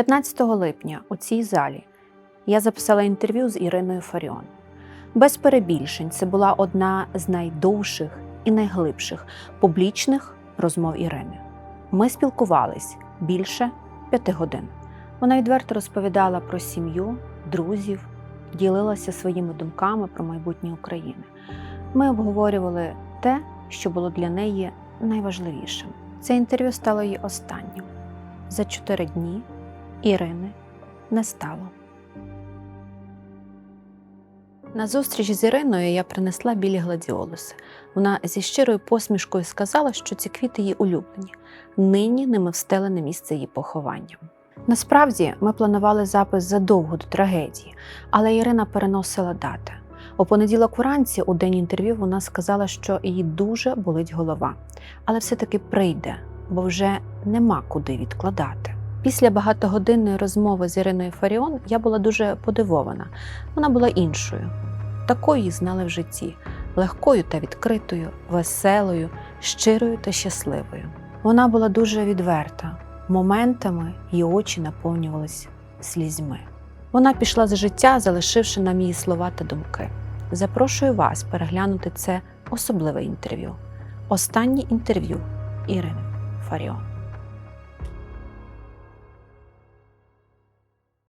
15 липня у цій залі я записала інтерв'ю з Іриною Фаріон. Без перебільшень, це була одна з найдовших і найглибших публічних розмов Ірини. Ми спілкувались більше п'яти годин. Вона відверто розповідала про сім'ю, друзів, ділилася своїми думками про майбутнє України. Ми обговорювали те, що було для неї найважливішим. Це інтерв'ю стало її останнім. За чотири дні Ірини не стало. На зустріч з Іриною я принесла білі гладіолуси. Вона зі щирою посмішкою сказала, що ці квіти її улюблені. Нині ними встелене місце її поховання. Насправді ми планували запис задовго до трагедії, але Ірина переносила дати. У понеділок вранці, у день інтерв'ю, вона сказала, що їй дуже болить голова, але все-таки прийде, бо вже нема куди відкладати. Після багатогодинної розмови з Іриною Фаріон я була дуже подивована. Вона була іншою. Такою її знали в житті легкою та відкритою, веселою, щирою та щасливою. Вона була дуже відверта. Моментами її очі наповнювались слізьми. Вона пішла з життя, залишивши нам її слова та думки. Запрошую вас переглянути це особливе інтерв'ю. Останнє інтерв'ю Ірини Фаріон.